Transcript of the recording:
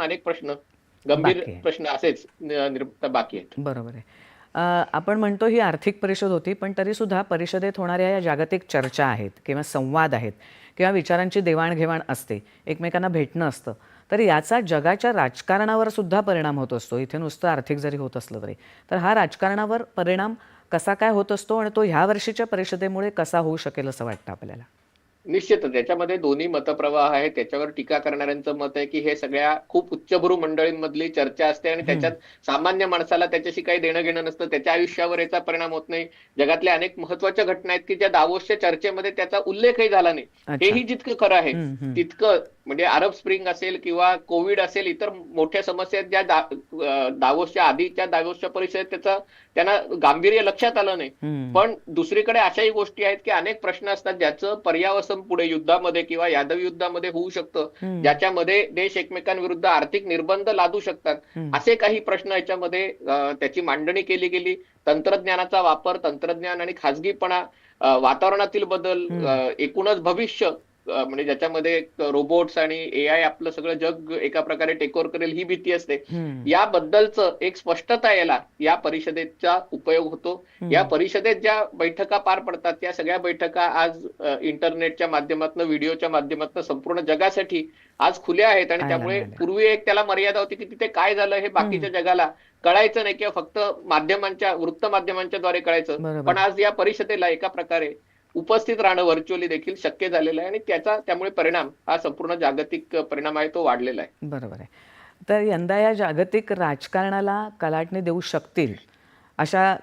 अनेक प्रश्न. गंभीर. प्रश्न असेच बाकी आहेत. बरोबर आहे. आपण म्हणतो ही आर्थिक परिषद होती पण तरीसुद्धा परिषदेत होणाऱ्या या जागतिक चर्चा आहेत किंवा संवाद आहेत किंवा विचारांची देवाणघेवाण असते एकमेकांना भेटणं असतं तर याचा जगाच्या राजकारणावर सुद्धा परिणाम होत असतो. इथे नुसतं आर्थिक जरी होत असलं तरी. तर हा राजकारणावर परिणाम कसा काय होत असतो आणि तो ह्या वर्षीच्या परिषदेमुळे कसा होऊ शकेल असं वाटतं आपल्याला? निश्चितच याच्यामध्ये दोन्ही मतप्रवाह आहेत त्याच्यावर टीका करणाऱ्यांचं मत आहे की हे सगळ्या खूप उच्चभ्रू मंडळींमधली चर्चा असते आणि त्याच्यात सामान्य माणसाला त्याच्याशी काही देणं घेणं नसतं त्याच्या आयुष्यावर याचा परिणाम होत नाही जगातल्या अनेक महत्त्वाच्या घटना आहेत की ज्या दावोसच्या चर्चेमध्ये त्याचा उल्लेखही झाला नाही. हेही जितकं खरं आहे. तितकं म्हणजे अरब स्प्रिंग असेल किंवा कोविड असेल इतर मोठ्या समस्या ज्या दावोसच्या आधीच्या दावोसच्या परिषदेत त्याचं त्यांना गांभीर्य लक्षात आलं नाही. पण दुसरीकडे अशाही गोष्टी आहेत की अनेक प्रश्न असतात ज्याचं पर्यावसन पुढे युद्धामध्ये किंवा यादव युद्धामध्ये होऊ शकतं. ज्याच्यामध्ये देश एकमेकांविरुद्ध आर्थिक निर्बंध लादू शकतात. असे काही प्रश्न याच्यामध्ये त्याची मांडणी केली गेली तंत्रज्ञानाचा वापर तंत्रज्ञान आणि खाजगीपणा वातावरणातील बदल एकूणच भविष्य म्हणजे ज्याच्यामध्ये रोबोट्स आणि एआय आपलं सगळं जग एका प्रकारे टेकओव्हर करेल ही भीती असते. याबद्दलचं एक स्पष्टता यायला या परिषदेचा उपयोग होतो. या परिषदेत ज्या बैठका पार पडतात त्या सगळ्या बैठका आज इंटरनेटच्या माध्यमातून व्हिडिओच्या माध्यमातून संपूर्ण जगासाठी आज खुल्या आहेत आणि त्यामुळे. पूर्वी एक त्याला मर्यादा होती की तिथे काय झालं हे बाकीच्या जगाला कळायचं नाही किंवा फक्त माध्यमांच्या वृत्त माध्यमांच्या द्वारे कळायचं. पण आज या परिषदेला एका प्रकारे उपस्थित राहणं व्हर्च्युअली देखील शक्य झालेलं आहे आणि त्याचा त्यामुळे परिणाम हा संपूर्ण जागतिक परिणाम आहे तो वाढलेला आहे. बरोबर आहे. तर यंदा या जागतिक राजकारणाला कलाटणी देऊ शकतील अशा काही